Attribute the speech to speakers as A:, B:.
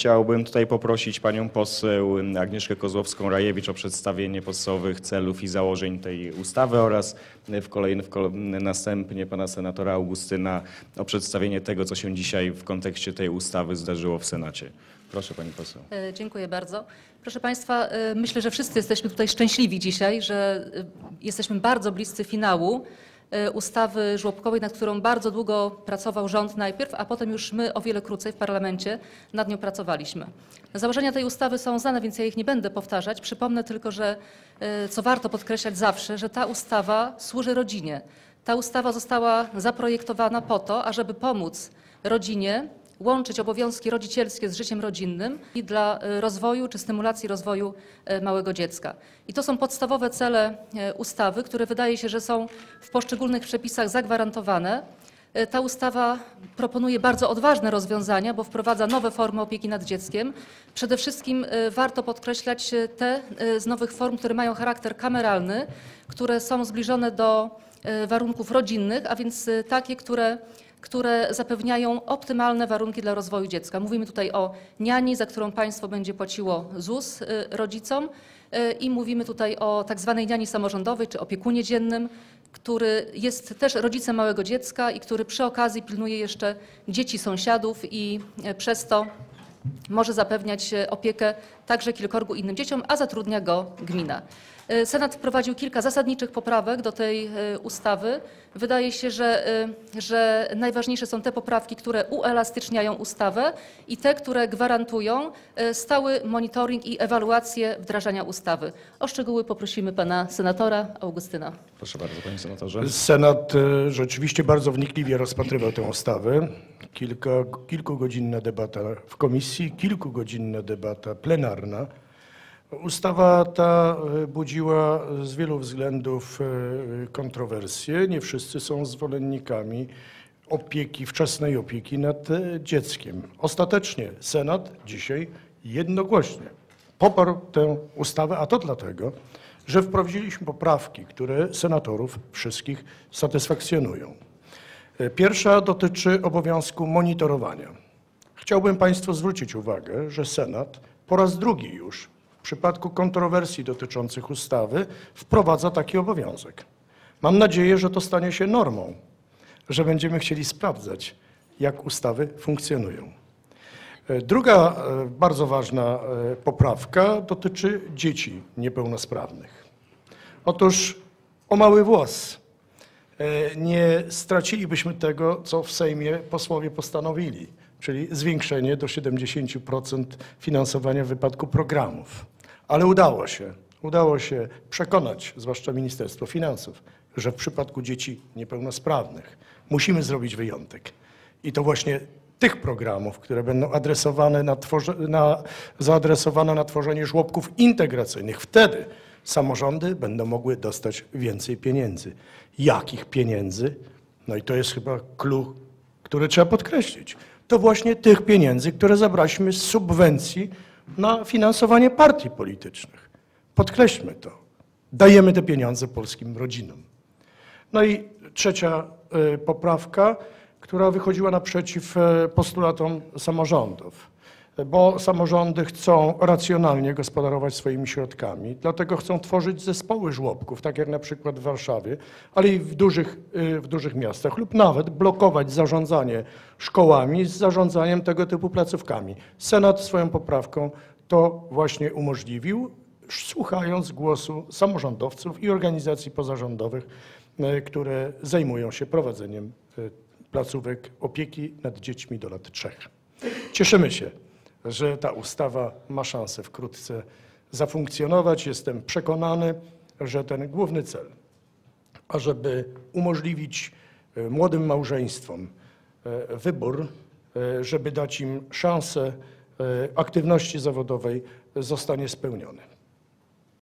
A: chciałbym tutaj poprosić panią poseł Agnieszkę Kozłowską-Rajewicz o przedstawienie podstawowych celów i założeń tej ustawy oraz w kolejny, w kol- następnie pana senatora Augustyna o przedstawienie tego, co się dzisiaj w kontekście tej ustawy zdarzyło w Senacie. Proszę pani poseł.
B: E, Dziękuję bardzo. Proszę Państwa, e, myślę, że wszyscy jesteśmy tutaj szczęśliwi dzisiaj, że e, jesteśmy bardzo bliscy finału ustawy żłobkowej, nad którą bardzo długo pracował rząd najpierw, a potem już my o wiele krócej w parlamencie nad nią pracowaliśmy. Założenia tej ustawy są znane, więc ja ich nie będę powtarzać. Przypomnę tylko, że e, co warto podkreślać zawsze, że ta ustawa służy rodzinie. Ta ustawa została zaprojektowana po to, ażeby pomóc rodzinie łączyć obowiązki rodzicielskie z życiem rodzinnym i dla e, rozwoju czy stymulacji rozwoju e, małego dziecka. I to są podstawowe cele e, ustawy, które wydaje się, że są w poszczególnych przepisach zagwarantowane. Ta ustawa proponuje bardzo odważne rozwiązania, bo wprowadza nowe formy opieki nad dzieckiem. Przede wszystkim warto podkreślać te z nowych form, które mają charakter kameralny, które są zbliżone do warunków rodzinnych, a więc takie, które które zapewniają optymalne warunki dla rozwoju dziecka. Mówimy tutaj o niani, za którą państwo będzie płaciło ZUS y, rodzicom y, i mówimy tutaj o tak zwanej niani samorządowej czy opiekunie dziennym, który jest też rodzicem małego dziecka i który przy okazji pilnuje jeszcze dzieci sąsiadów i y, przez to może zapewniać e, opiekę także kilkorgu innym dzieciom, a zatrudnia go gmina. E, Senat wprowadził kilka zasadniczych poprawek do tej e, ustawy. Wydaje się, że, że najważniejsze są te poprawki, które uelastyczniają ustawę i te, które gwarantują stały monitoring i ewaluację wdrażania ustawy. O szczegóły poprosimy pana senatora Augustyna.
A: Proszę bardzo, panie senatorze.
C: Senat e, rzeczywiście bardzo wnikliwie rozpatrywał tę ustawę. Kilka, kilkugodzinna debata w komisji, kilkugodzinna debata plenarna. Ustawa ta e, budziła z wielu względów e, kontrowersje. Nie wszyscy są zwolennikami opieki, wczesnej opieki nad dzieckiem. Ostatecznie Senat dzisiaj jednogłośnie poparł tę ustawę, a to dlatego, że wprowadziliśmy poprawki, które senatorów wszystkich satysfakcjonują. E, Pierwsza dotyczy obowiązku monitorowania. Chciałbym Państwu zwrócić uwagę, że Senat po raz drugi już w przypadku kontrowersji dotyczących ustawy wprowadza taki obowiązek. Mam nadzieję, że to stanie się normą, że będziemy chcieli sprawdzać, jak ustawy funkcjonują. E, Druga e, bardzo ważna e, poprawka dotyczy dzieci niepełnosprawnych. Otóż o mały włos nie stracilibyśmy tego, co w Sejmie posłowie postanowili, czyli zwiększenie do 70% finansowania w wypadku programów. Ale udało się, udało się przekonać, zwłaszcza Ministerstwo Finansów, że w przypadku dzieci niepełnosprawnych musimy zrobić wyjątek. I to właśnie tych programów, które będą adresowane na na, zaadresowane na tworzenie żłobków integracyjnych. Wtedy samorządy będą mogły dostać więcej pieniędzy. Jakich pieniędzy? No i to jest chyba clue, który trzeba podkreślić. To właśnie tych pieniędzy, które zabraliśmy z subwencji na finansowanie partii politycznych. Podkreślmy to. Dajemy te pieniądze polskim rodzinom. No i trzecia y, poprawka, która wychodziła naprzeciw y, postulatom samorządów, bo samorządy chcą racjonalnie gospodarować swoimi środkami, dlatego chcą tworzyć zespoły żłobków, tak jak na przykład w Warszawie, ale i w dużych, y, w dużych miastach, lub nawet blokować zarządzanie szkołami z zarządzaniem tego typu placówkami. Senat swoją poprawką to właśnie umożliwił, słuchając głosu samorządowców i organizacji pozarządowych, e, które zajmują się prowadzeniem e, placówek opieki nad dziećmi do lat trzech. Cieszymy się, że ta ustawa ma szansę wkrótce zafunkcjonować. Jestem przekonany, że ten główny cel, ażeby umożliwić e, młodym małżeństwom e, wybór, e, żeby dać im szansę aktywności zawodowej, zostanie spełniony.